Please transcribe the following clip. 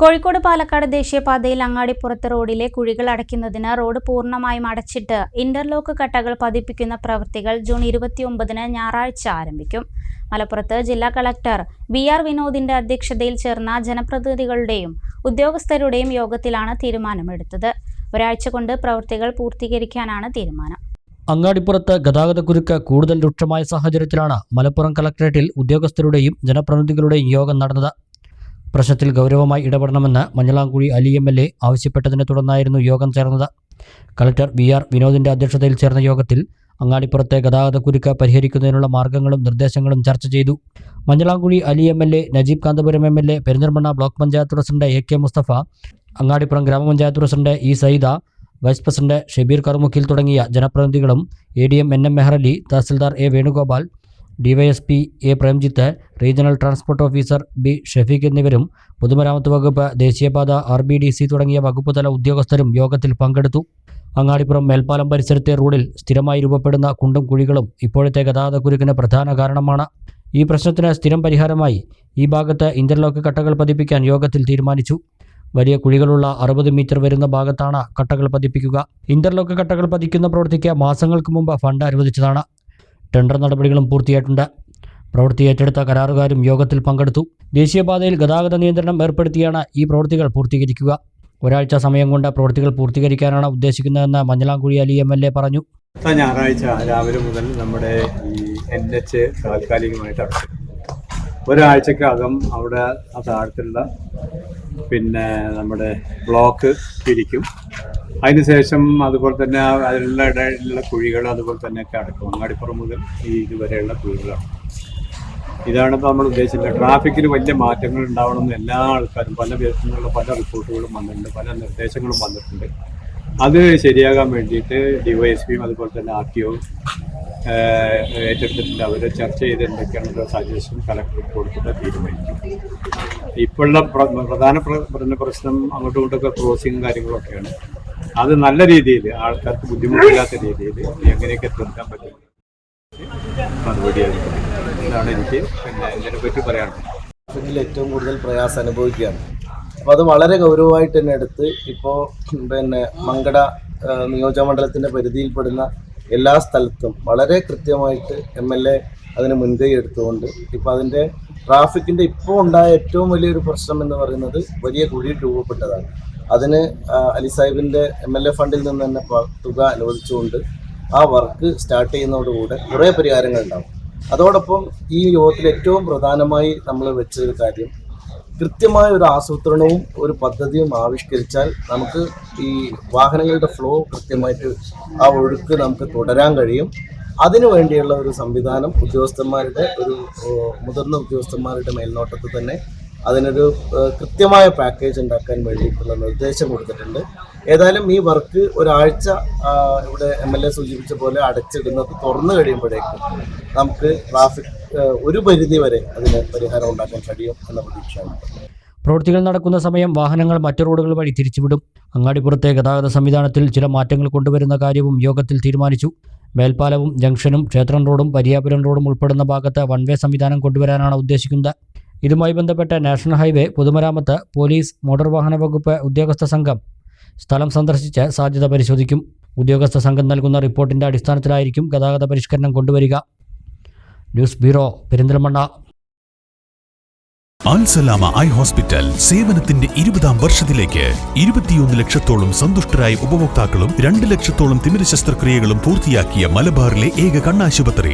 കോഴിക്കോട് പാലക്കാട് ദേശീയപാതയിൽ അങ്ങാടിപ്പുറത്ത് റോഡിലെ കുഴികൾ അടയ്ക്കുന്നതിന് റോഡ് പൂർണമായും അടച്ചിട്ട് ഇന്റർലോക്ക് കട്ടകൾ പതിപ്പിക്കുന്ന പ്രവൃത്തികൾ ജൂൺ ഇരുപത്തിയൊമ്പതിന് ഞായറാഴ്ച ആരംഭിക്കും. മലപ്പുറത്ത് ജില്ലാ കളക്ടർ വി ആർ വിനോദിന്റെ അധ്യക്ഷതയിൽ ചേർന്ന ജനപ്രതിനിധികളുടെയും ഉദ്യോഗസ്ഥരുടെയും യോഗത്തിലാണ് തീരുമാനമെടുത്തത്. ഒരാഴ്ച കൊണ്ട് പ്രവൃത്തികൾ പൂർത്തീകരിക്കാനാണ് തീരുമാനം. അങ്ങാടിപ്പുറത്ത് ഗതാഗതക്കുരുക്ക് കൂടുതൽ രൂക്ഷമായ സാഹചര്യത്തിലാണ് മലപ്പുറം കളക്ടറേറ്റിൽ ഉദ്യോഗസ്ഥരുടെയും ജനപ്രതിനിധികളുടെയും യോഗം നടന്നത്. പ്രശ്നത്തിൽ ഗൗരവമായി ഇടപെടണമെന്ന് Manjalamkuzhi Ali M L A ആവശ്യപ്പെട്ടതിനെ തുടർന്നായിരുന്നു യോഗം ചേർന്നത്. കളക്ടർ വി ആർ വിനോദിന്റെ അധ്യക്ഷതയിൽ ചേർന്ന യോഗത്തിൽ അങ്ങാടിപ്പുറത്തെ ഗതാഗതക്കുരുക്ക് പരിഹരിക്കുന്നതിനുള്ള മാർഗങ്ങളും നിർദ്ദേശങ്ങളും ചർച്ച ചെയ്തു. Manjalamkuzhi Ali M L A Najeeb Kanthapuram M L A Perinthalmanna block panchayat president A K Musthafa Angadippuram ഗ്രാമപഞ്ചായത്ത് president E Saida vice president Shabeer Karumukkil തുടങ്ങിയ ജനപ്രതിനിധികളും A D M N M Mehrali tahsildar A Venugopal DYSP A Premjith regional transport officer B Shafeeq എന്നിവരും പൊതുമരാമത്ത് വകുപ്പ് ദേശീയപാത R B D C തുടങ്ങിയ വകുപ്പുതല ഉദ്യോഗസ്ഥരും യോഗത്തിൽ പങ്കെടുത്തു. അങ്ങാടിപ്പുറം മേൽപ്പാലം പരിസരത്തെ റോഡിൽ സ്ഥിരമായി രൂപപ്പെടുന്ന കുണ്ടും കുഴികളും ഇപ്പോഴത്തെ ഗതാഗതക്കുരുക്കിന് പ്രധാന കാരണമാണ്. ഈ പ്രശ്നത്തിന് സ്ഥിരം പരിഹാരമായി ഈ ഭാഗത്ത് ഇന്റർലോക്ക് കട്ടകൾ പതിപ്പിക്കാൻ യോഗത്തിൽ തീരുമാനിച്ചു. വലിയ കുഴികളുള്ള അറുപത് മീറ്റർ വരുന്ന ഭാഗത്താണ് കട്ടകൾ പതിപ്പിക്കുക. ഇന്റർലോക്ക് കട്ടകൾ പതിക്കുന്ന പ്രവൃത്തിക്ക് മാസങ്ങൾക്ക് മുമ്പ് ഫണ്ട് അനുവദിച്ചതാണ്. ടെൻഡർ നടപടികളും പൂർത്തിയായിട്ടുണ്ട്. പ്രവൃത്തി ഏറ്റെടുത്ത കരാറുകാരും യോഗത്തിൽ പങ്കെടുത്തു. ദേശീയപാതയിൽ ഗതാഗത നിയന്ത്രണം ഏർപ്പെടുത്തിയാണ് ഈ പ്രവൃത്തികൾ പൂർത്തീകരിക്കുക. ഒരാഴ്ച സമയം കൊണ്ട് പ്രവൃത്തികൾ പൂർത്തീകരിക്കാനാണ് ഉദ്ദേശിക്കുന്നതെന്ന് Manjalamkuzhi Ali M L A പറഞ്ഞു. ഞായറാഴ്ച രാവിലെ മുതൽ നമ്മുടെ ഈ എൻ എച്ച് താൽക്കാലികമായിട്ട് അടച്ചു. ഒരാഴ്ചക്കകം അവിടെ ആ താഴത്തുള്ള പിന്നെ നമ്മുടെ ബ്ലോക്ക് പിരിക്കും അതിനുശേഷം അതുപോലെ തന്നെ അതിലുള്ള ഇടയിലുള്ള കുഴികൾ അതുപോലെ തന്നെ ഒക്കെ അടക്കും. അങ്ങാടിപ്പുറം മുതൽ ഈ ഇതുവരെയുള്ള കുഴികളാണ്. ഇതാണ് ഇപ്പോൾ നമ്മൾ ഉദ്ദേശിച്ചത്. ട്രാഫിക്കിൽ വലിയ മാറ്റങ്ങൾ ഉണ്ടാവണമെന്ന് എല്ലാ ആൾക്കാരും പല വിധത്തിലുള്ള പല റിപ്പോർട്ടുകളും വന്നിട്ടുണ്ട് പല നിർദ്ദേശങ്ങളും വന്നിട്ടുണ്ട്. അത് ശരിയാകാൻ വേണ്ടിയിട്ട് ഡിവൈഎസ്പിയും അതുപോലെ തന്നെ ആർ ടി ഒയും ഏറ്റെടുത്തിട്ടുണ്ട്. അവർ ചർച്ച ചെയ്ത് എന്തൊക്കെയാണെന്നുള്ള സജഷൻ കളക്ടർ കൊടുത്തിട്ട് തീരുമാനിക്കും. ഇപ്പോഴുള്ള പ്രധാന പ്രശ്നം അങ്ങോട്ടും ഇങ്ങോട്ടൊക്കെ ക്രോസിങ് കാര്യങ്ങളൊക്കെയാണ്. അത് നല്ല രീതിയിൽ ആൾക്കാർക്ക് ബുദ്ധിമുട്ടില്ലാത്ത രീതിയിൽ എങ്ങനെയൊക്കെ തീർക്കാൻ പറ്റും. മറുപടിയായിരിക്കും ഇതാണ് എനിക്ക് പിന്നെ ഇതിനെപ്പറ്റി പറയാനുള്ളത്. ഏറ്റവും കൂടുതൽ പ്രയാസം അനുഭവിക്കുകയാണ്. അപ്പോൾ അത് വളരെ ഗൗരവമായിട്ട് തന്നെ എടുത്ത് ഇപ്പോ പിന്നെ മങ്കട നിയോജകമണ്ഡലത്തിന്റെ പരിധിയിൽപ്പെടുന്ന എല്ലാ സ്ഥലത്തും വളരെ കൃത്യമായിട്ട് എം എൽ എ അതിന് മുൻകൈ എടുത്തുകൊണ്ട് ഇപ്പോൾ അതിന്റെ ട്രാഫിക്കിന്റെ ഇപ്പോൾ ഉണ്ടായ ഏറ്റവും വലിയൊരു പ്രശ്നം എന്ന് പറയുന്നത് വലിയ കുഴി രൂപപ്പെട്ടതാണ്. അതിന് അലി സാഹിബിന്റെ എം എൽ എ ഫണ്ടിൽ നിന്ന് തന്നെ തുക അനുവദിച്ചുകൊണ്ട് ആ വർക്ക് സ്റ്റാർട്ട് ചെയ്യുന്നതോടുകൂടെ കുറേ പരിഹാരങ്ങൾ ഉണ്ടാവും അതോടൊപ്പം ഈ യോഗത്തിൽ ഏറ്റവും പ്രധാനമായി നമ്മൾ വെച്ചൊരു കാര്യം കൃത്യമായ ഒരു ആസൂത്രണവും ഒരു പദ്ധതിയും ആവിഷ്കരിച്ചാൽ നമുക്ക് ഈ വാഹനങ്ങളുടെ ഫ്ലോ കൃത്യമായിട്ട് ആ ഒഴുക്ക് നമുക്ക് തുടരാൻ കഴിയും. അതിനു വേണ്ടിയുള്ള ഒരു സംവിധാനം ഉദ്യോഗസ്ഥന്മാരുടെ ഒരു മുതിർന്ന ഉദ്യോഗസ്ഥന്മാരുടെ മേൽനോട്ടത്തിൽ തന്നെ അതിനൊരു കൃത്യമായ പാക്കേജ് ഉണ്ടാക്കാൻ വേണ്ടിയിട്ടുള്ള നിർദ്ദേശം കൊടുത്തിട്ടുണ്ട്. ഏതായാലും ഈ വർക്ക് ഒരാഴ്ച ഇവിടെ എം എൽ എ സൂചിപ്പിച്ച പോലെ അടച്ചിടുന്നത് തുറന്നു കഴിയുമ്പോഴേക്കും നമുക്ക് ട്രാഫിക് ഒരു പരിധി വരെ അതിന് പരിഹാരം ഉണ്ടാക്കാൻ കഴിയും എന്ന പ്രതീക്ഷയാണ്. പ്രവൃത്തികൾ നടക്കുന്ന സമയം വാഹനങ്ങൾ മറ്റു റോഡുകൾ വഴി തിരിച്ചുവിടും. അങ്ങാടിപ്പുറത്തെ ഗതാഗത സംവിധാനത്തിൽ ചില മാറ്റങ്ങൾ കൊണ്ടുവരുന്ന കാര്യവും യോഗത്തിൽ തീരുമാനിച്ചു. മേൽപ്പാലവും ജംഗ്ഷനും ക്ഷേത്രം റോഡും പരിയാപുരം റോഡും ഉൾപ്പെടുന്ന ഭാഗത്ത് വൺവേ സംവിധാനം കൊണ്ടുവരാനാണ് ഉദ്ദേശിക്കുന്നത്. ഇതുമായി ബന്ധപ്പെട്ട് നാഷണൽ ഹൈവേ പൊതുമരാമത്ത് പോലീസ് മോട്ടോർ വാഹന വകുപ്പ് ഉദ്യോഗസ്ഥ സംഘം സ്ഥലം സന്ദർശിച്ച് സാധ്യത പരിശോധിക്കും. ഉദ്യോഗസ്ഥ സംഘം നൽകുന്ന റിപ്പോർട്ടിന്റെ അടിസ്ഥാനത്തിലായിരിക്കും ഗതാഗത പരിഷ്കരണം കൊണ്ടുവരിക. News bureau Perinthalmanna. Alsalama eye hospital സേവനത്തിന്റെ ഇരുപതാം വർഷത്തിലേക്ക് ഇരുപത്തിയൊന്ന് ലക്ഷത്തോളം സന്തുഷ്ടരായ ഉപഭോക്താക്കളും രണ്ട് ലക്ഷത്തോളം തിമിര ശസ്ത്രക്രിയകളും പൂർത്തിയാക്കിയ മലബാറിലെ ഏക കണ്ണാശുപത്രി.